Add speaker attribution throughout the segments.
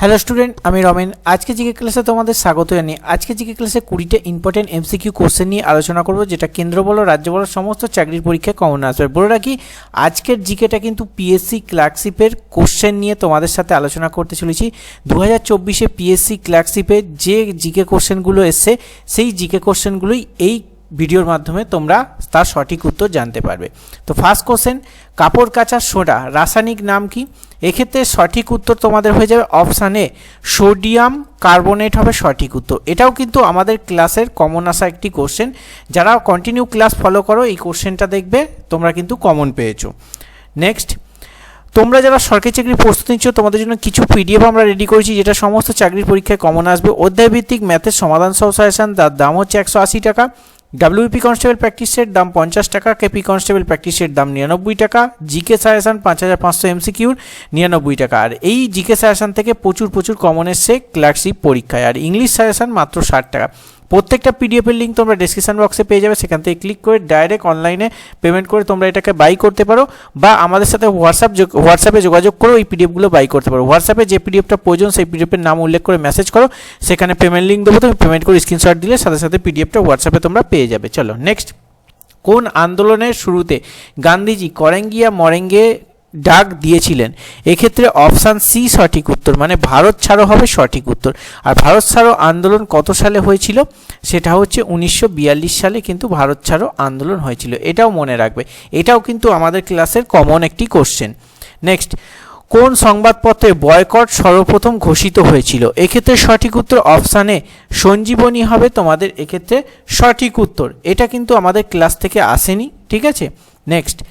Speaker 1: Hello student আমি রমেন। আজকে GK ক্লাসে তোমাদের স্বাগত জানি আজকে জিকে ক্লাসে কুড়িটা ইম্পর্টেন্ট এমসিকিউ কোশ্চেন নিয়ে আলোচনা করব, যেটা কেন্দ্র বলো রাজ্য বলো সমস্ত চাকরির পরীক্ষায় কমন আসবে। বলে রাখি, আজকের জিকেটা কিন্তু পিএসসি ক্লার্কশিপের কোশ্চেন নিয়ে তোমাদের সাথে আলোচনা করতে চলেছি। দু হাজার চব্বিশে পিএসসি ক্লার্কশিপের যে জিকে কোশ্চেনগুলো এসছে, সেই জিকে কোশ্চেনগুলোই এই ভিডিওর মাধ্যমে তোমরা তার সঠিক উত্তর জানতে পারবে। তো ফার্স্ট কোশ্চেন কাপড় কাচার সোডা, রাসায়নিক নাম কি? এক্ষেত্রে সঠিক উত্তর তোমাদের হয়ে যাবে অপশান এ সোডিয়াম কার্বনেট হবে সঠিক উত্তর। এটাও কিন্তু আমাদের ক্লাসের কমন আসা একটি কোশ্চেন যারা কন্টিনিউ ক্লাস ফলো করো, এই কোশ্চেনটা দেখবে, তোমরা কিন্তু কমন পেয়েছ। নেক্সট তোমরা যারা সরকারি চাকরির প্রস্তুতি নিচ্ছ, তোমাদের জন্য কিছু পিডিএফ আমরা রেডি করেছি, যেটা সমস্ত চাকরির পরীক্ষায় কমন আসবে। অধ্যায়ভিত্তিক ম্যাথের সমাধান সহ সাজেশন তার দাম হচ্ছে একশো আশি টাকা। ডাব্লিউপি কনস্টেবল প্র্যাকটিসের দাম পঞ্চাশ টাকা কেপি কনস্টেবল প্র্যাকটিসের দাম নিরানব্বই টাকা জিকে সায়াসান পাঁচ হাজার পাঁচশো এমসিকিউর নিরানব্বই টাকা। আর এই জিকে সায়াসান থেকে প্রচুর প্রচুর কমন এসছে ক্লার্কশিপ পরীক্ষায়। আর ইংলিশ সায়াসান মাত্র ষাট টাকা। প্রত্যেকটা পিডিএফের লিঙ্ক তোমরা ডিসক্রিপশন বক্সে পেয়ে যাবে। সেখান থেকে ক্লিক করে ডাইরেক্ট অনলাইনে পেমেন্ট করে তোমরা এটাকে বাই করতে পারো বা আমাদের সাথে হোয়াটসঅ্যাপ হোয়াটসঅ্যাপে যোগাযোগ করো এই পিডিএফগুলো বাই করতে পারো। হোয়াটসঅ্যাপে যে পিডিএফটা প্রয়োজন, সেই পিডিএফের নাম উল্লেখ করে মেসেজ করো। সেখানে পেমেন্ট লিঙ্ক দেবো, তুমি পেমেন্ট করে স্ক্রিনশট দিলে সাথে সাথে পিডিএফটা হোয়াটসঅ্যাপে তোমরা পেয়ে যাবে। চলো নেক্সট কোন আন্দোলনের শুরুতে গান্ধীজি করেঙ্গিয়া মরেঙ্গে ডাক দিয়েছিলেন। এক্ষেত্রে অপশান সি সঠিক উত্তর মানে ভারত ছাড়ো হবে সঠিক উত্তর। আর ভারত ছাড়ো আন্দোলন কত সালে হয়েছিল? সেটা হচ্ছে উনিশশো বিয়াল্লিশ সালে কিন্তু ভারত ছাড়ো আন্দোলন হয়েছিল। এটাও মনে রাখবে। এটাও কিন্তু আমাদের ক্লাসের কমন একটি কোশ্চেন। নেক্সট, কোন সংবাদপত্রে বয়কট সর্বপ্রথম ঘোষিত হয়েছিল? এক্ষেত্রে সঠিক উত্তর অপশানে সঞ্জীবনী হবে তোমাদের। এক্ষেত্রে সঠিক উত্তর। এটা কিন্তু আমাদের ক্লাস থেকে আসেনি, ঠিক আছে? নেক্সট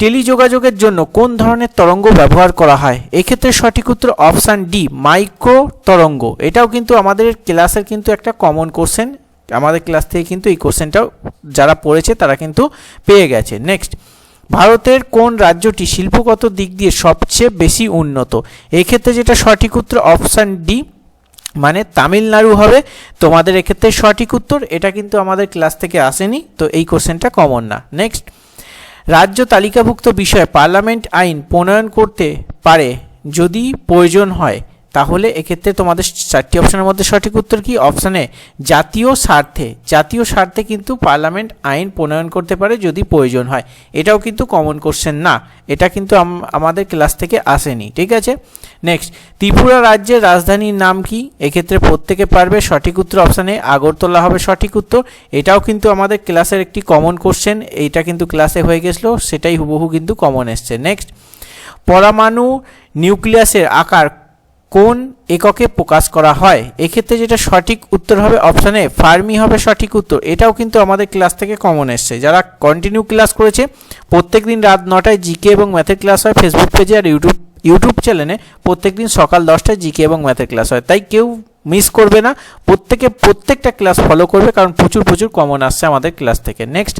Speaker 1: টেলিযোগাযোগের জন্য কোন ধরনের তরঙ্গ ব্যবহার করা হয়? এক্ষেত্রে সঠিক উত্তর অপশান ডি মাইক্রো তরঙ্গ এটাও কিন্তু আমাদের ক্লাসের কিন্তু একটা কমন কোশ্চেন আমাদের ক্লাস থেকে কিন্তু এই কোশ্চেনটাও যারা পড়েছে তারা কিন্তু পেয়ে গেছে। নেক্সট ভারতের কোন রাজ্যটি শিল্পগত দিক দিয়ে সবচেয়ে বেশি উন্নত? এক্ষেত্রে যেটা সঠিক উত্তর অপশান ডি মানে তামিলনাড়ু হবে। তোমাদের এক্ষেত্রে সঠিক উত্তর, এটা কিন্তু আমাদের ক্লাস থেকে আসেনি, তো এই কোশ্চেনটা কমন না। নেক্সট রাজ্য তালিকাভুক্ত বিষয়ে পার্লামেন্ট আইন প্রণয়ন করতে পারে যদি প্রয়োজন হয়। তাহলে এক্ষেত্রে তোমাদের চারটি অপশনের মধ্যে সঠিক উত্তর কি? অপশানে জাতীয় স্বার্থে। জাতীয় স্বার্থে কিন্তু পার্লামেন্ট আইন প্রণয়ন করতে পারে যদি প্রয়োজন হয়। এটাও কিন্তু কমন কোশ্চেন না। এটা কিন্তু আমাদের ক্লাস থেকে আসেনি। ঠিক আছে? নেক্সট ত্রিপুরা রাজ্যের রাজধানীর নাম কি? এক্ষেত্রে প্রত্যেকে পারবে সঠিক উত্তর অপশানে আগরতলা হবে সঠিক উত্তর। এটাও কিন্তু আমাদের ক্লাসের একটি কমন কোশ্চেন এইটা কিন্তু ক্লাসে হয়ে গেছিল, সেটাই হুবহু কিন্তু কমন এসছে। নেক্সট পরমাণু নিউক্লিয়াসের আকার কোন এককে প্রকাশ করা হয়? এক্ষেত্রে যেটা সঠিক উত্তর হবে অপশানে ফার্মি হবে সঠিক উত্তর। এটাও কিন্তু আমাদের ক্লাস থেকে কমন এসছে। যারা কন্টিনিউ ক্লাস করেছে প্রত্যেক দিন রাত নটায় জিকে এবং ম্যাথের ক্লাস হয় ফেসবুক পেজে আর ইউটিউব ইউটিউব চ্যানেলে প্রত্যেক দিন সকাল দশটায় জিকে এবং ম্যাথের ক্লাস হয়। তাই কেউ মিস করবে না। প্রত্যেকে, প্রত্যেকটা ক্লাস ফলো করবে কারণ প্রচুর প্রচুর কমন আসছে আমাদের ক্লাস থেকে। নেক্সট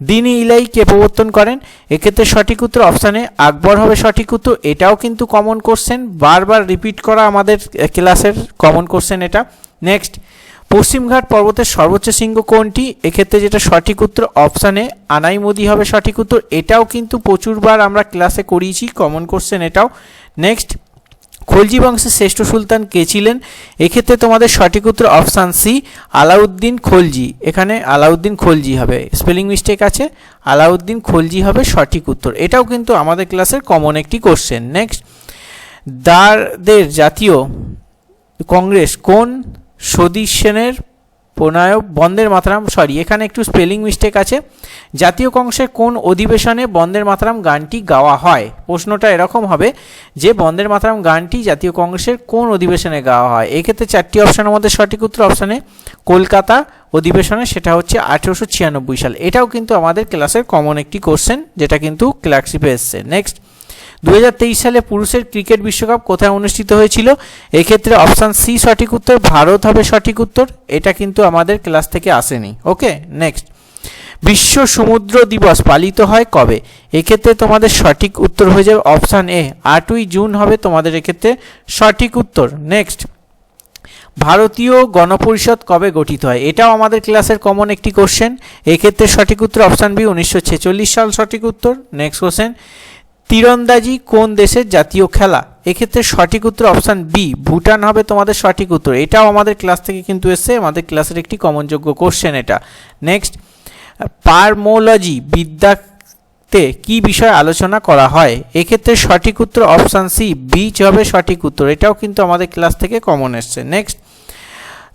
Speaker 1: দিন ইলাই কে প্রবর্তন করেন। এক্ষেত্রে সঠিক উত্তর অপশানে আকবর হবে সঠিক উত্তর। এটাও কিন্তু কমন কোশ্চেন বারবার রিপিট করা আমাদের ক্লাসের কমন কোশ্চেন এটা। নেক্সট পশ্চিমঘাট পর্বতের সর্বোচ্চ শৃঙ্গ কোনটি? এক্ষেত্রে যেটা সঠিক উত্তর অপশানে আনাই আনাইমদি হবে সঠিক উত্তর। এটাও কিন্তু প্রচুরবার আমরা ক্লাসে করিয়েছি কমন কোশ্চেন এটাও। নেক্সট খলজি বংশের শ্রেষ্ঠ সুলতান কে ছিলেন? এক্ষেত্রে তোমাদের সঠিক উত্তর অপশান সি, আলাউদ্দিন খলজি। এখানে আলাউদ্দিন খলজি হবে। স্পেলিং মিস্টেক আছে। আলাউদ্দিন খলজি হবে সঠিক উত্তর। এটাও কিন্তু আমাদের ক্লাসের কমন একটি কোশ্চেন নেক্সট দারদের জাতীয় কংগ্রেস কোন সদীশ সেনের প্রণায়ক বন্দের মাতরাম সরি এখানে একটু স্পেলিং মিস্টেক আছে। জাতীয় কংগ্রেসের কোন অধিবেশনে বন্দের মাতরাম গানটি গাওয়া হয়? প্রশ্নটা এরকম হবে, যে বন্দের মাতরাম গানটি জাতীয় কংগ্রেসের কোন অধিবেশনে গাওয়া হয়? এক্ষেত্রে চারটি অপশানের মধ্যে সঠিক উত্তর অপশানে কলকাতা অধিবেশনে, সেটা হচ্ছে আঠেরোশো ছিয়ানব্বই সাল। এটাও কিন্তু আমাদের ক্লাসের কমন একটি কোশ্চেন যেটা কিন্তু ক্লার্কশিপে এসছে। নেক্সট দুই হাজার তেইশ সালে পুরুষের ক্রিকেট বিশ্বকাপ কোথায় অনুষ্ঠিত হয়েছিল? এক্ষেত্রে অপশান সি সঠিক উত্তর, ভারত হবে সঠিক উত্তর। এটা কিন্তু আমাদের ক্লাস থেকে আসেনি। Okay, next. বিশ্ব সমুদ্র দিবস পালিত হয় কবে? এক্ষেত্রে তোমাদের সঠিক উত্তর হয়ে যাবে অপশান এ। আটই জুন হবে তোমাদের এক্ষেত্রে সঠিক উত্তর। নেক্সট। ভারতীয় গণপরিষদ কবে গঠিত হয়? এটাও আমাদের ক্লাসের কমন একটি কোশ্চেন এক্ষেত্রে সঠিক উত্তর অপশান বি, উনিশশো ছেচল্লিশ সাল সঠিক উত্তর। নেক্সট কোশ্চেন তীরন্দাজি কোন দেশের জাতীয় খেলা? এক্ষেত্রে সঠিক উত্তর অপশান বি, ভুটান হবে তোমাদের সঠিক উত্তর। এটাও আমাদের ক্লাস থেকে কিন্তু এসছে, আমাদের ক্লাসের একটি কমনযোগ্য কোশ্চেন এটা। নেক্সট পারমোলজি বিদ্যাতে কি বিষয়ে আলোচনা করা হয়? এক্ষেত্রে সঠিক উত্তর অপশান সি, বীজ হবে সঠিক উত্তর। এটাও কিন্তু আমাদের ক্লাস থেকে কমন এসছে। নেক্সট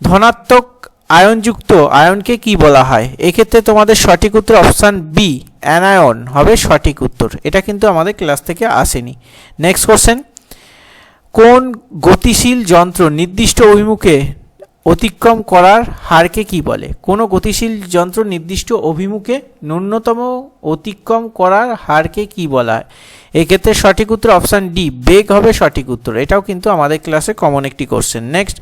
Speaker 1: ধনাত্মক আয়নযুক্ত আয়নকে কি বলা হয়? এক্ষেত্রে তোমাদের সঠিক উত্তর অপশান বি অ্যানায়ন হবে সঠিক উত্তর। এটা কিন্তু আমাদের ক্লাস থেকে আসেনি। নেক্সট কোশ্চেন কোন গতিশীল যন্ত্র নির্দিষ্ট অভিমুখে অতিক্রম করার হারকে কি বলে? কোনো গতিশীল যন্ত্র নির্দিষ্ট অভিমুখে ন্যূনতম অতিক্রম করার হারকে কি বলা হয়? এক্ষেত্রে সঠিক উত্তর অপশান ডি বেগ হবে সঠিক উত্তর। এটাও কিন্তু আমাদের ক্লাসে কমন একটি কোশ্চেন নেক্সট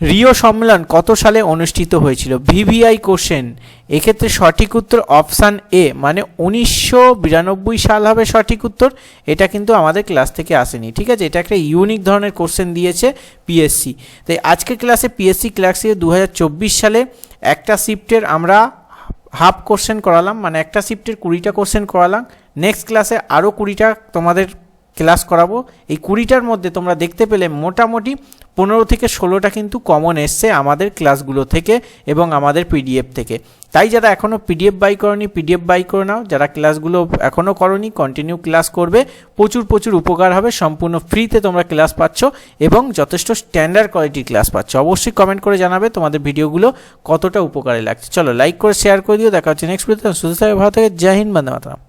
Speaker 1: রিও সম্মেলন কত সালে অনুষ্ঠিত হয়েছিল? VVI question. এক্ষেত্রে সঠিক উত্তর অপশান এ মানে উনিশশো বিরানব্বই সাল হবে সঠিক উত্তর। এটা কিন্তু আমাদের ক্লাস থেকে আসেনি, ঠিক আছে? এটা একটা ইউনিক ধরনের কোশ্চেন দিয়েছে পিএসসি তাই আজকের ক্লাসে পিএসসি ক্লাসে দু হাজার চব্বিশ সালে একটা শিফটের আমরা হাফ কোশ্চেন করালাম মানে একটা শিফটের কুড়িটা কোশ্চেন করালাম। নেক্সট ক্লাসে আরও কুড়িটা তোমাদের ক্লাস করাবো। এই কুড়িটার মধ্যে তোমরা দেখতে পেলে মোটামুটি পনেরো থেকে ষোলোটা কিন্তু কমন এসছে আমাদের ক্লাসগুলো থেকে এবং আমাদের পিডিএফ থেকে। তাই যারা এখনও পিডিএফ বাই করনি পিডিএফ বাই করে নাও। যারা ক্লাসগুলো এখনও করনি কন্টিনিউ ক্লাস করবে। প্রচুর প্রচুর উপকার হবে। সম্পূর্ণ ফ্রিতে তোমরা ক্লাস পাচ্ছ এবং যথেষ্ট স্ট্যান্ডার্ড কোয়ালিটির ক্লাস পাচ্ছ। অবশ্যই কমেন্ট করে জানাবে তোমাদের ভিডিওগুলো কতটা উপকারে লাগছে। চলো লাইক করে শেয়ার করে দিও। দেখা হচ্ছে নেক্সট ভিডিওতে সুস্থ ভালো থাকে। জয় হিন্দ, বন্দে মাতরম।